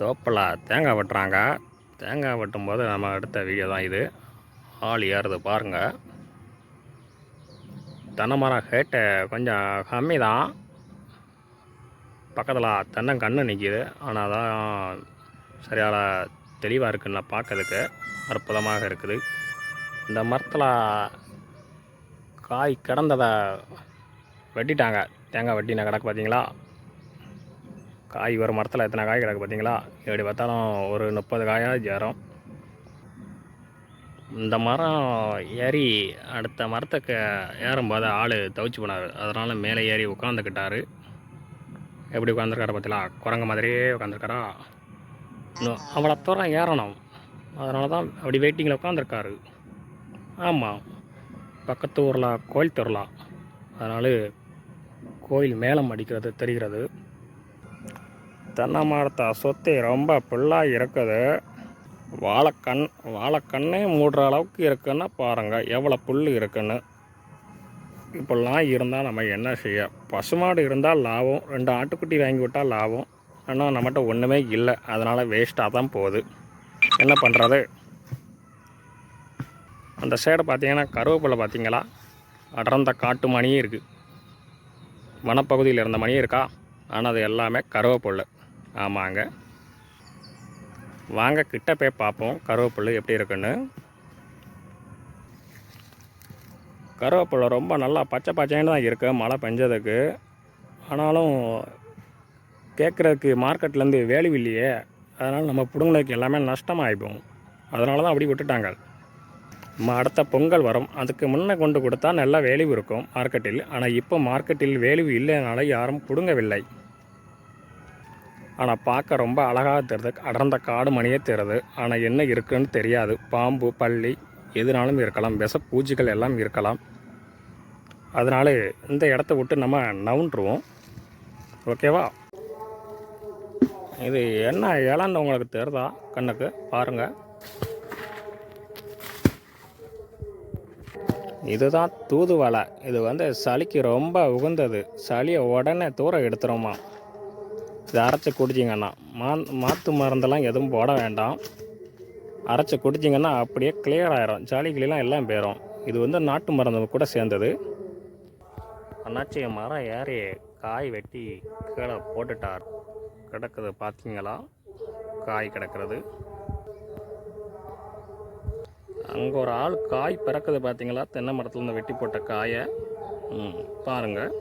தோப்பில் தேங்காய் வெட்டுறாங்க. தேங்காய் வெட்டும்போது நம்ம எடுத்த வீடியோ தான் இது. ஆள் ஏறுது பாருங்கள் தென்னை மரம் ஹேட்டு கொஞ்சம் கம்மி தான் பக்கத்தில் தென்னங்கன்று நிற்கிது ஆனால் அதான் சரியான தெளிவாக இருக்குன்னு பார்க்கறதுக்கு அற்புதமாக இருக்குது. இந்த மரத்தில் காய் கிடந்ததை வெட்டிட்டாங்க. தேங்காய் வெட்டின கிடக்கு பார்த்தீங்களா? காய் ஒரு மரத்தில் எத்தனை காய் கிடக்கு பார்த்தீங்களா? எப்படி பார்த்தாலும் ஒரு முப்பது காயாக ஏறும் இந்த மரம் ஏறி அடுத்த மரத்துக்கு ஏறும்போது ஆள் தவிச்சு போனார். அதனால் மேலே ஏறி உட்காந்துக்கிட்டாரு எப்படி உட்காந்துருக்காரு பார்த்தீங்களா? குரங்கு மாதிரியே உட்காந்துருக்காரா இன்னும் அவ்வளோ தூரம் ஏறணும். அதனால தான் அப்படி வெயிட்டிங்கில் உட்காந்துருக்காரு ஆமாம் பக்கத்து ஊரில் கோயில் திருவிழா அதனால் கோயில் மேளம் அடிக்கிறது தெரிகிறது. தென்னை மரத்தை சுற்றி ரொம்ப புல்லாக இருக்குது. வாழைக்கண் வாழைக்கண்ணே மூடுற அளவுக்கு இருக்குன்னு பாருங்கள் எவ்வளோ புல் இருக்குன்னு. இப்படிலாம் இருந்தால் நம்ம என்ன செய்ய? பசுமாடு இருந்தால் லாபம் ரெண்டு ஆட்டுக்குட்டி வாங்கி விட்டால் லாபம். ஆனால் நம்மகிட்ட ஒன்றுமே இல்லை. அதனால் வேஸ்ட்டாக தான் போகுது. என்ன பண்ணுறது அந்த சைடு பார்த்தீங்கன்னா கருவேப்பிலை பார்த்தீங்களா அடர்ந்த காட்டு மணியும் இருக்குது வனப்பகுதியில் இருந்த மணியும் இருக்கா? ஆனால் அது எல்லாமே கருவேப்பில்லை ஆமாங்க. வாங்க கிட்ட போய் பார்ப்போம். கருவேப்பிலை எப்படி இருக்குன்னு. கருவேப்பிலை ரொம்ப நல்லா பச்சை பச்சைன்னு தான் இருக்குது மழை பெஞ்சதுக்கு. ஆனாலும் கேட்குறதுக்கு மார்க்கெட்லேருந்து வேல்யூ இல்லையே. அதனால் நம்ம பிடுங்கினதுக்கு எல்லாமே நஷ்டமாகிப்போம் அதனால தான் அப்படி விட்டுட்டாங்க. நம்ம அடுத்த பொங்கல் வரும். அதுக்கு முன்னே கொண்டு கொடுத்தா நல்லா வேல்யூ இருக்கும் மார்க்கெட்டில். ஆனால் இப்போ மார்க்கெட்டில் வேல்யூ இல்லைனால யாரும் பிடுங்கவில்லை. ஆனால் பார்க்க ரொம்ப அழகாக தெரியுது அடர்ந்த காடு மணியே தெரியுது ஆனால் என்ன இருக்குன்னு தெரியாது. பாம்பு பள்ளி எதுனாலும் இருக்கலாம். விஷ பூஜைகள் எல்லாம் இருக்கலாம். அதனால இந்த இடத்த விட்டு நம்ம நவுண்டுருவோம் ஓகேவா? இது என்ன இலன்னு உங்களுக்கு தெரிதா? கண்ணுக்கு? பாருங்கள் இதுதான் தூதுவலை இது வந்து சளிக்கு ரொம்ப உகந்தது. சளியை உடனே தூரம் எடுத்துருமா? இதை அரைச்சி குடிச்சிங்கன்னா மா மாற்று மருந்தெல்லாம் எதுவும் போட வேண்டாம். அரைச்சி குடிச்சிங்கன்னா அப்படியே கிளியர் ஆயிரும். சளி எல்லாம் போயிடும் இது வந்து நாட்டு மருந்து கூட சேர்ந்தது. அண்ணாச்சி மரம் ஏறி காய் வெட்டி கீழே போட்டுட்டார். கிடக்குது பார்த்தீங்களா? காய் கிடக்கிறது. அங்கே ஒரு ஆள் காய் பிறக்குது பார்த்தீங்களா? தென்னை மரத்துலேருந்து வெட்டி போட்ட காயை. பாருங்கள்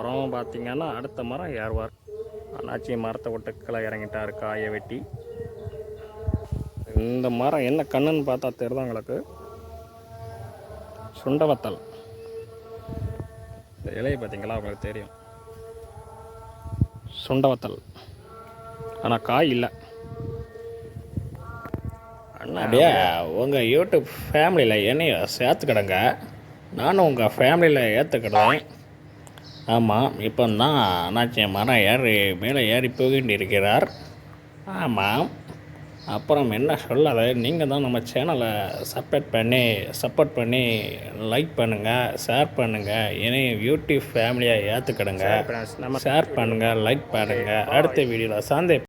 அப்புறம் பார்த்திங்கன்னா அடுத்த மரம் ஏறுவார். அண்ணாச்சி மரத்தை விட்டு கீழே இறங்கிட்டார் காயை வெட்டி. இந்த மரம் என்ன கண்ணுன்னு பார்த்தா தெரியுதா உங்களுக்கு? சுண்டவத்தல். இந்த இலையை பார்த்தீங்களா? உங்களுக்கு தெரியும். சுண்டவத்தல். ஆனால் காய் இல்லை. அண்ணா அப்படியே? உங்கள் யூடியூப் ஃபேமிலியில் என்னையும் சேர்த்துக்கிடுங்க. நானும் உங்கள் ஃபேமிலியில் ஏற்றுக்கிடுவேன் ஆமாம் இப்போ தான் அண்ணாச்சி மரம் ஏறி மேலே ஏறி போகிட்டு இருக்கிறார். ஆமாம் அப்புறம் என்ன சொல்லாத நீங்கள் தான் நம்ம சேனலை சப்போர்ட் பண்ணி சப்போர்ட் பண்ணி லைக் பண்ணுங்கள் ஷேர் பண்ணுங்கள் என்னையும் யூடியூப் ஃபேமிலியாக ஏற்றுக்கிடுங்க ஷேர் பண்ணுங்கள் லைக் பண்ணுங்கள் அடுத்த வீடியோவில் சந்தை